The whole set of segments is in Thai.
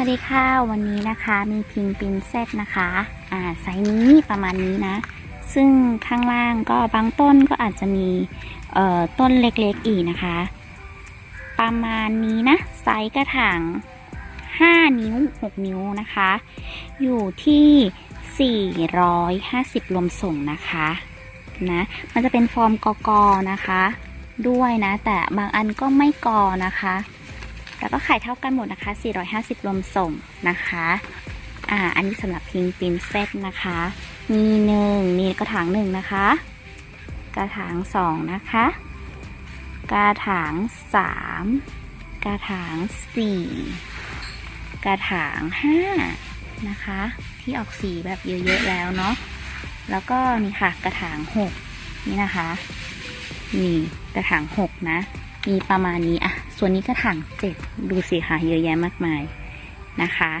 สวัสดีค่ะ วันนี้นะคะมีพิงปินเซตนะคะอ่าไซส์นี้ประมาณนี้นะ ซึ่งข้างล่างก็บางต้นก็อาจจะมีเอ่อต้นเล็กๆอีกนะคะ ประมาณนี้นะ ไซส์กระถาง5 นิ้ว 6 นิ้วนะคะ อยู่ที่ 450 รวมส่งนะคะนะมันจะเป็นฟอร์มกกนะคะ ด้วยนะ แต่บางอันก็ไม่กอนะคะ แต่ก็ขายเท่ากันหมดนะคะ 450 รวมส่งนะคะ อ่า อันนี้สำหรับพิงปินเซตนะคะ มีหนึ่งมีกระถางหนึ่งนะคะ กระถางสองนะคะ กระถางสามกระถางสี่กระถางห้านะคะ ที่ออกสีแบบเยอะๆแล้วเนาะ แล้วก็นี่ค่ะกระถางหกนี่นะคะ นี่กระถางหกนะ มีประมาณนี้อะ ส่วนนี้กระถางเจ็ดดูสิค่ะเยอะแยะมากมายนะคะ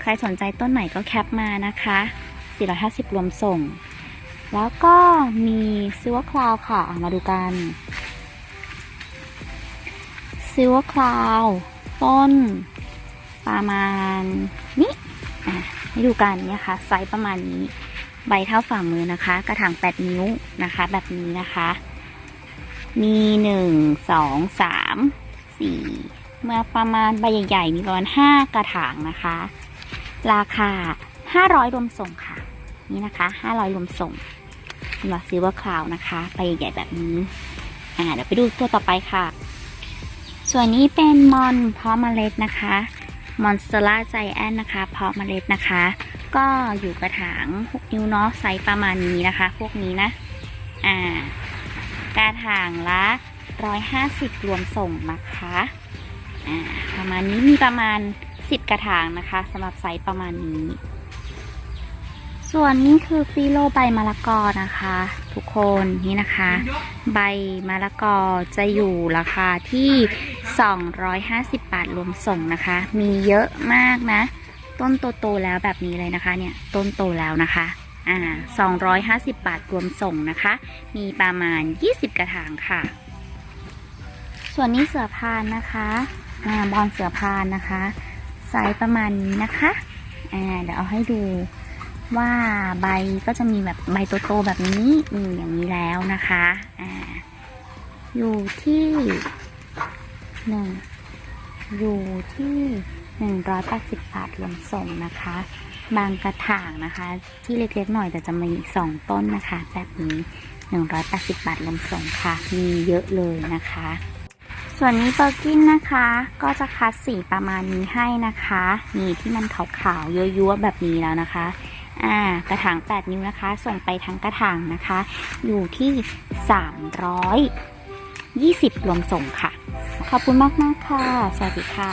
ใครสนใจต้นไหนก็แคปมานะคะ 450 รวมส่ง แล้วก็มีซิวคลาวค่ะ มาดูกันซิวคลาวต้น ประมาณนี้ให้ดูกันเนี่ยค่ะไซส์ประมาณนี้ ใบเท่าฝ่ามือนะคะ กระถาง 8 นิ้วนะคะ แบบนี้นะคะ มีหนึ่ง สองสามสี่มาประมาณใบใหญ่ๆมีประมาณห้ากระถางนะคะ ราคาห้าร้อยรวมส่งค่ะ นี่นะคะห้าร้อยรวมส่งสำหรับซิลเวอร์คลาวนะคะใบใหญ่ๆแบบนี้อ่าเดี๋ยวไปดูตัวต่อไปค่ะ ส่วนนี้เป็นมอนเพาะเมล็ดนะคะมอนสเตอร่าไซแอนนะคะ เพาะเมล็ดนะคะ ก็อยู่กระถาง 6 นิ้วเนาะไซส์ประมาณนี้นะคะ พวกนี้นะ อ่ากระถางละ 150 รวมส่งนะคะประมาณนี้มีประมาณ 10 กระถางนะคะสำหรับไซส์ประมาณนี้ ส่วนนี้คือฟิโลใบมะละกอนะคะ ทุกคนนี่นะคะ ใบมะละกอจะอยู่ราคาที่ 250 บาทรวมส่งนะคะ มีเยอะมากนะ ต้นโตๆแล้วแบบนี้เลยนะคะ เนี่ยต้นโตแล้วนะคะอ่า250 บาทรวมส่งนะคะ มีประมาณ 20 กระถางค่ะ ส่วนนี้เสือพานนะคะอ่าบอลเสือพานนะคะไซส์ประมาณนี้นะคะอ่าเดี๋ยวเอาให้ดูว่าใบก็จะมีแบบใบโตๆแบบนี้นี่อย่างนี้แล้วนะคะอ่าอยู่ที่หนึ่งอยู่ที่หนึ่งร้อยแปดสิบบาทรวมส่งนะคะ บางกระถางนะคะ ที่เล็กๆหน่อยแต่จะมีสองต้นนะคะ แบบนี้หนึ่งร้อยแปดสิบบาทรวมส่งค่ะ มีเยอะเลยนะคะ ส่วนนี้เบอร์กินนะคะ ก็จะคัดสีประมาณนี้ให้นะคะ นี่ที่มันขาวๆยั่วๆแบบนี้แล้วนะคะอ่ากระถาง 8 นิ้วนะคะ ส่งไปทั้งกระถางนะคะ อยู่ที่ 320 รวมส่งค่ะ ขอบคุณมากๆค่ะ สวัสดีค่ะ